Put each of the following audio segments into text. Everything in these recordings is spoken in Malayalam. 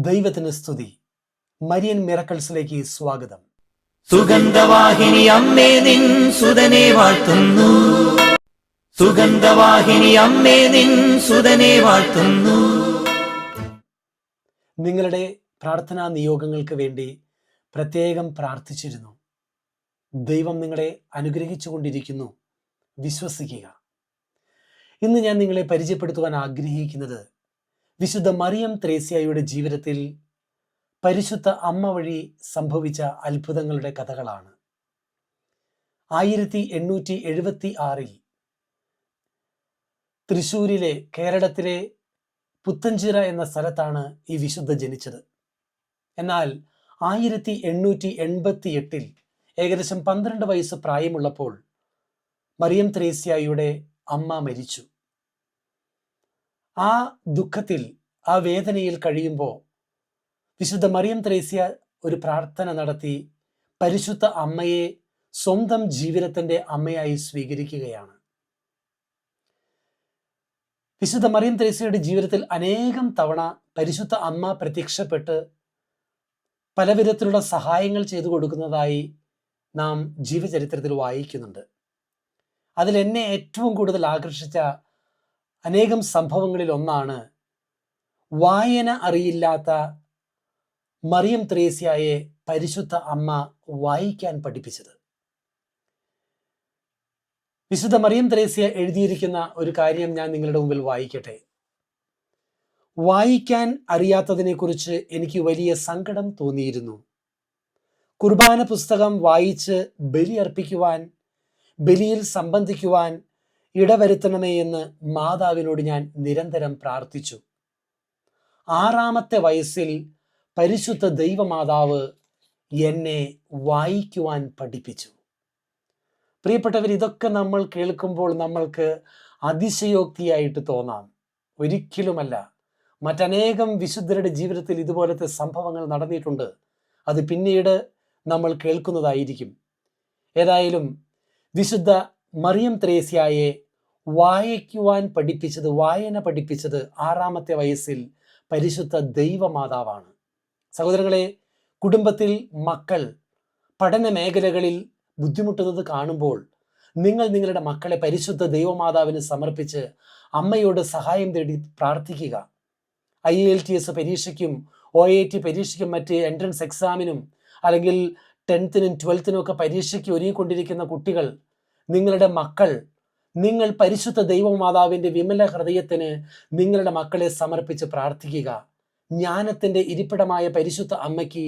ദൈവത്തിന് സ്തുതി. മരിയൻ മിറക്കൾസിലേക്ക് സ്വാഗതം. സുഗന്ധവാഹിനി അമ്മേ നിൻ സുതനെ വാഴ്ത്തുന്നു. സുഗന്ധവാഹിനി അമ്മേ നിൻ സുതനെ വാഴ്ത്തുന്നു. നിങ്ങളുടെ പ്രാർത്ഥനാ നിയോഗങ്ങൾക്ക് വേണ്ടി പ്രത്യേകം പ്രാർത്ഥിച്ചിരുന്നു. ദൈവം നിങ്ങളെ അനുഗ്രഹിച്ചുകൊണ്ടിരിക്കുന്നു വിശ്വസിക്കുക. ഇന്ന് ഞാൻ നിങ്ങളെ പരിചയപ്പെടുത്തുവാൻ ആഗ്രഹിക്കുന്നത് വിശുദ്ധ മറിയം ത്രേസ്യായുടെ ജീവിതത്തിൽ പരിശുദ്ധ അമ്മ വഴി സംഭവിച്ച അത്ഭുതങ്ങളുടെ കഥകളാണ്. ആയിരത്തി എണ്ണൂറ്റി എഴുപത്തി ആറിൽ തൃശൂരിലെ കേരളത്തിലെ പുത്തഞ്ചിറ എന്ന സ്ഥലത്താണ് ഈ വിശുദ്ധ ജനിച്ചത്. എന്നാൽ ആയിരത്തി എണ്ണൂറ്റി എൺപത്തി എട്ടിൽ ഏകദേശം പന്ത്രണ്ട് വയസ്സ് പ്രായമുള്ളപ്പോൾ മറിയം ത്രേസ്യായുടെ അമ്മ മരിച്ചു. ആ ദുഃഖത്തിൽ ആ വേദനയിൽ കഴിയുമ്പോൾ വിശുദ്ധ മറിയം ത്രേസ്യ ഒരു പ്രാർത്ഥന നടത്തി പരിശുദ്ധ അമ്മയെ സ്വന്തം ജീവിതത്തിന്റെ അമ്മയായി സ്വീകരിക്കുകയാണ്. വിശുദ്ധ മറിയം ത്രേസ്യയുടെ ജീവിതത്തിൽ അനേകം തവണ പരിശുദ്ധ അമ്മ പ്രത്യക്ഷപ്പെട്ട് പലവിധത്തിലുള്ള സഹായങ്ങൾ ചെയ്തു കൊടുക്കുന്നതായി നാം ജീവചരിത്രത്തിൽ വായിക്കുന്നുണ്ട്. അതിൽ എന്നെ ഏറ്റവും കൂടുതൽ ആകർഷിച്ച അനേകം സംഭവങ്ങളിൽ ഒന്നാണ് വായന അറിയില്ലാത്ത മറിയം ത്രേസ്യയെ പരിശുദ്ധ അമ്മ വായിക്കാൻ പഠിപ്പിച്ചത്. വിശുദ്ധ മറിയം ത്രേസ്യ എഴുതിയിരിക്കുന്ന ഒരു കാര്യം ഞാൻ നിങ്ങളുടെ മുമ്പിൽ വായിക്കട്ടെ. വായിക്കാൻ അറിയാത്തതിനെക്കുറിച്ച് എനിക്ക് വലിയ സങ്കടം തോന്നിയിരുന്നു. കുർബാന പുസ്തകം വായിച്ച് ബലി അർപ്പിക്കുവാൻ ബലിയിൽ സംബന്ധിക്കുവാൻ ഇടവരുത്തണമേ എന്ന് മാതാവിനോട് ഞാൻ നിരന്തരം പ്രാർത്ഥിച്ചു. ആറാമത്തെ വയസ്സിൽ പരിശുദ്ധ ദൈവമാതാവ് എന്നെ വായിക്കുവാൻ പഠിപ്പിച്ചു. പ്രിയപ്പെട്ടവർ ഇതൊക്കെ നമ്മൾ കേൾക്കുമ്പോൾ നമ്മൾക്ക് അതിശയോക്തിയായിട്ട് തോന്നാം. ഒരിക്കലുമല്ല. മറ്റനേകം വിശുദ്ധരുടെ ജീവിതത്തിൽ ഇതുപോലത്തെ സംഭവങ്ങൾ നടന്നിട്ടുണ്ട്. അത് പിന്നീട് നമ്മൾ കേൾക്കുന്നതായിരിക്കും. ഏതായാലും വിശുദ്ധ മറിയം ത്രേസ്യായെ വായിക്കുവാൻ പഠിപ്പിച്ചത് വായന പഠിപ്പിച്ചത് ആറാമത്തെ വയസ്സിൽ പരിശുദ്ധ ദൈവമാതാവാണ്. സഹോദരങ്ങളെ കുടുംബത്തിൽ മക്കൾ പഠന മേഖലകളിൽ ബുദ്ധിമുട്ടുന്നത് കാണുമ്പോൾ നിങ്ങൾ നിങ്ങളുടെ മക്കളെ പരിശുദ്ധ ദൈവമാതാവിന് സമർപ്പിച്ച് അമ്മയോട് സഹായം തേടി പ്രാർത്ഥിക്കുക. ഐ എൽ ടി എസ് പരീക്ഷയ്ക്കും ഒ എ ടി പരീക്ഷയ്ക്കും മറ്റ് എൻട്രൻസ് എക്സാമിനും അല്ലെങ്കിൽ ടെൻത്തിനും ട്വൽത്തിനും ഒക്കെ പരീക്ഷയ്ക്ക് ഒരുങ്ങിക്കൊണ്ടിരിക്കുന്ന കുട്ടികൾ നിങ്ങളുടെ മക്കൾ നിങ്ങൾ പരിശുദ്ധ ദൈവമാതാവിന്റെ വിമല ഹൃദയത്തിന് നിങ്ങളുടെ മക്കളെ സമർപ്പിച്ച് പ്രാർത്ഥിക്കുക. ജ്ഞാനത്തിന്റെ ഇരിപ്പിടമായ പരിശുദ്ധ അമ്മയ്ക്ക്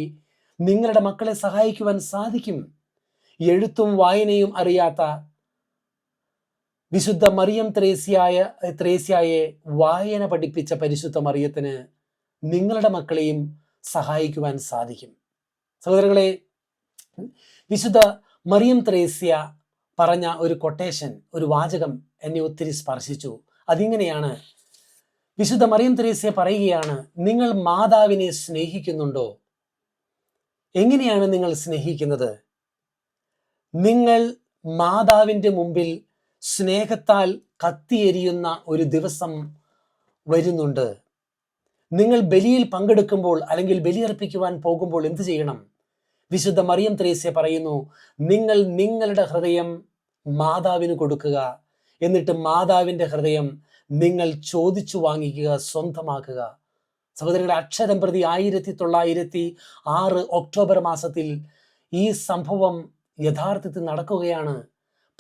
നിങ്ങളുടെ മക്കളെ സഹായിക്കുവാൻ സാധിക്കും. എഴുത്തും വായനയും അറിയാത്ത വിശുദ്ധ മറിയം ത്രേസ്യായ ത്രേസ്യായെ വായന പഠിപ്പിച്ച പരിശുദ്ധ മറിയത്തിന് നിങ്ങളുടെ മക്കളെയും സഹായിക്കുവാൻ സാധിക്കും. സഹോദരങ്ങളെ വിശുദ്ധ മറിയം ത്രേസ്യ പറഞ്ഞ ഒരു കൊട്ടേഷൻ ഒരു വാചകം എന്നെ ഒത്തിരി സ്പർശിച്ചു. അതിങ്ങനെയാണ് വിശുദ്ധ മറിയം തെരേസ്യ പറയുകയാണ് നിങ്ങൾ മാതാവിനെ സ്നേഹിക്കുന്നുണ്ടോ? എങ്ങനെയാണ് നിങ്ങൾ സ്നേഹിക്കുന്നത്? നിങ്ങൾ മാതാവിന്റെ മുമ്പിൽ സ്നേഹത്താൽ കത്തിയെരിയുന്ന ഒരു ദിവസം വരുന്നുണ്ട്. നിങ്ങൾ ബലിയിൽ പങ്കെടുക്കുമ്പോൾ അല്ലെങ്കിൽ ബലിയർപ്പിക്കുവാൻ പോകുമ്പോൾ എന്ത് ചെയ്യണം? വിശുദ്ധ മറിയം ത്രേസ്യ പറയുന്നു നിങ്ങൾ നിങ്ങളുടെ ഹൃദയം മാതാവിന് കൊടുക്കുക. എന്നിട്ട് മാതാവിന്റെ ഹൃദയം നിങ്ങൾ ചോദിച്ചു വാങ്ങിക്കുക സ്വന്തമാക്കുക. സഹോദരങ്ങളെ അക്ഷരം പ്രതി ആയിരത്തി തൊള്ളായിരത്തി ആറ് ഒക്ടോബർ മാസത്തിൽ ഈ സംഭവം യഥാർത്ഥത്തിൽ നടക്കുകയാണ്.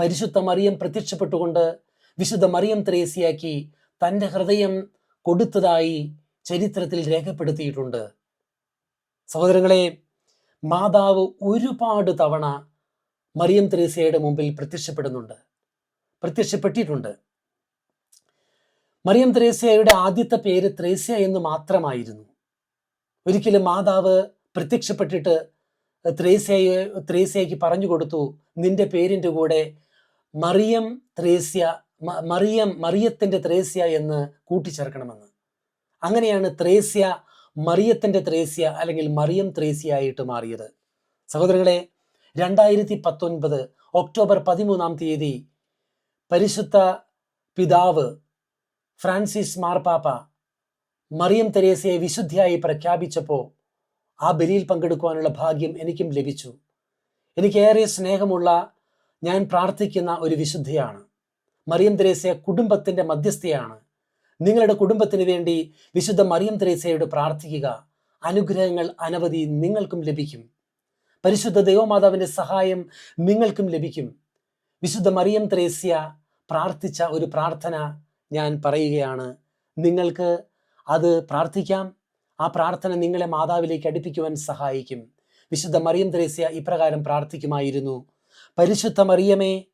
പരിശുദ്ധ മറിയം പ്രത്യക്ഷപ്പെട്ടുകൊണ്ട് വിശുദ്ധ മറിയം ത്രേസിയാക്കി തന്റെ ഹൃദയം കൊടുത്തതായി ചരിത്രത്തിൽ രേഖപ്പെടുത്തിയിട്ടുണ്ട്. സഹോദരങ്ങളെ മാതാവ് ഒരുപാട് തവണ മറിയം ത്രേസ്യയുടെ മുമ്പിൽ പ്രത്യക്ഷപ്പെടുന്നുണ്ട്. പ്രത്യക്ഷപ്പെട്ടിട്ടുണ്ട്. മറിയം ത്രേസ്യയുടെ ആദ്യത്തെ പേര് ത്രേസ്യ എന്ന് മാത്രമായിരുന്നു. ഒരിക്കലും മാതാവ് പ്രത്യക്ഷപ്പെട്ടിട്ട് ത്രേസ്യയെ ത്രേസ്യയ്ക്ക് പറഞ്ഞു കൊടുത്തു നിന്റെ പേരിന്റെ കൂടെ മറിയം ത്രേസ്യ മറിയം മറിയത്തിന്റെ ത്രേസ്യ എന്ന് കൂട്ടിച്ചേർക്കണമെന്ന്. അങ്ങനെയാണ് ത്രേസ്യ മറിയത്തിന്റെ ത്രേസ്യ അല്ലെങ്കിൽ മറിയം ത്രേസ്യ ആയിട്ട് മാറിയത്. സഹോദരങ്ങളെ രണ്ടായിരത്തി പത്തൊൻപത് ഒക്ടോബർ പതിമൂന്നാം തീയതി പരിശുദ്ധ പിതാവ് ഫ്രാൻസിസ് മാർപ്പാപ്പ മറിയം തെരേസയെ വിശുദ്ധിയായി പ്രഖ്യാപിച്ചപ്പോൾ ആ ബലിയിൽ പങ്കെടുക്കുവാനുള്ള ഭാഗ്യം എനിക്കും ലഭിച്ചു. എനിക്കേറെ സ്നേഹമുള്ള ഞാൻ പ്രാർത്ഥിക്കുന്ന ഒരു വിശുദ്ധിയാണ്. മറിയം തെരേസ കുടുംബത്തിന്റെ മധ്യസ്ഥയാണ്. നിങ്ങളുടെ കുടുംബത്തിന് വേണ്ടി വിശുദ്ധ മറിയം തെരേസയോട് പ്രാർത്ഥിക്കുക. അനുഗ്രഹങ്ങൾ അനവധി നിങ്ങൾക്കും ലഭിക്കും. പരിശുദ്ധ ദൈവമാതാവിന്റെ സഹായം നിങ്ങൾക്കും ലഭിക്കും. വിശുദ്ധ മറിയം ത്രേസ്യ പ്രാർത്ഥിച്ച ഒരു പ്രാർത്ഥന ഞാൻ പറയുകയാണ്. നിങ്ങൾക്ക് അത് പ്രാർത്ഥിക്കാം. ആ പ്രാർത്ഥന നിങ്ങളെ മാതാവിലേക്ക് അടുപ്പിക്കുവാൻ സഹായിക്കും. വിശുദ്ധ മറിയം ത്രേസ്യ ഇപ്രകാരം പ്രാർത്ഥിക്കുമായിരുന്നു. പരിശുദ്ധ മറിയമേ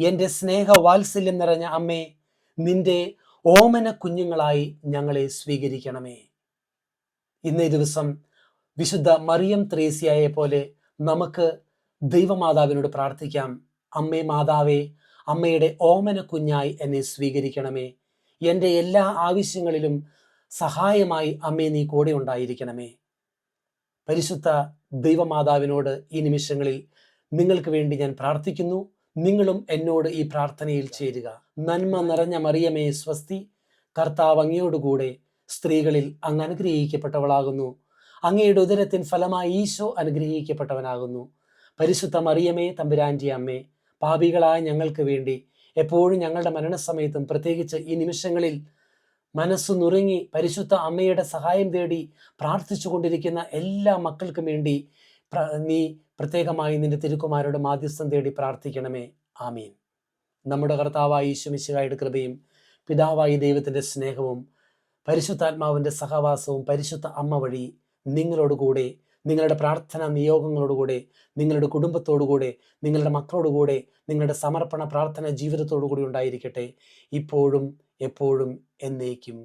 എന്റെ സ്നേഹ വാത്സല്യം നിറഞ്ഞ അമ്മേ നിന്റെ ഓമന കുഞ്ഞുങ്ങളായി ഞങ്ങളെ സ്വീകരിക്കണമേ. ഇന്നേ ദിവസം വിശുദ്ധ മറിയം ത്രേസ്യയെ പോലെ നമുക്ക് ദൈവമാതാവിനോട് പ്രാർത്ഥിക്കാം. അമ്മേ മാതാവേ അമ്മയുടെ ഓമന കുഞ്ഞായി എന്നെ സ്വീകരിക്കണമേ. എന്റെ എല്ലാ ആവശ്യങ്ങളിലും സഹായമായി അമ്മേ നീ കൂടെ ഉണ്ടായിരിക്കണമേ. പരിശുദ്ധ ദൈവമാതാവിനോട് ഈ നിമിഷങ്ങളിൽ നിങ്ങൾക്ക് വേണ്ടി ഞാൻ പ്രാർത്ഥിക്കുന്നു. നിങ്ങളും എന്നോട് ഈ പ്രാർത്ഥനയിൽ ചേരുക. നന്മ നിറഞ്ഞ മറിയമേ സ്വസ്തി. കർത്താവ് അങ്ങയോടുകൂടെ സ്ത്രീകളിൽ അങ്ങ് അനുഗ്രഹിക്കപ്പെട്ടവളാകുന്നു. അങ്ങയുടെ ഉദരത്തിൻ ഫലമായി ഈശോ അനുഗ്രഹിക്കപ്പെട്ടവനാകുന്നു. പരിശുദ്ധ മറിയമേ തമ്പുരാന്റെ അമ്മേ പാപികളായ ഞങ്ങൾക്ക് വേണ്ടി എപ്പോഴും ഞങ്ങളുടെ മരണസമയത്തും പ്രത്യേകിച്ച് ഈ നിമിഷങ്ങളിൽ മനസ്സു നുറുങ്ങി പരിശുദ്ധ അമ്മയുടെ സഹായം തേടി പ്രാർത്ഥിച്ചു കൊണ്ടിരിക്കുന്ന എല്ലാ മക്കൾക്കും വേണ്ടി നീ പ്രത്യേകമായി നിന്റെ തിരുക്കുമാരോട് മാധ്യസ്ഥം തേടി പ്രാർത്ഥിക്കണമേ. ആമീൻ. നമ്മുടെ കർത്താവായ ഈശ്വമിശിഹായുടെ കൃപയും പിതാവായി ദൈവത്തിന്റെ സ്നേഹവും പരിശുദ്ധാത്മാവിന്റെ സഹവാസവും പരിശുദ്ധ അമ്മ വഴി നിങ്ങളോടുകൂടെ നിങ്ങളുടെ പ്രാർത്ഥന നിയോഗങ്ങളോടുകൂടെ നിങ്ങളുടെ കുടുംബത്തോടുകൂടെ നിങ്ങളുടെ മക്കളോടുകൂടെ നിങ്ങളുടെ സമർപ്പണ പ്രാർത്ഥന ജീവിതത്തോടുകൂടി ഉണ്ടായിരിക്കട്ടെ. ഇപ്പോഴും എപ്പോഴും എന്നേക്കും.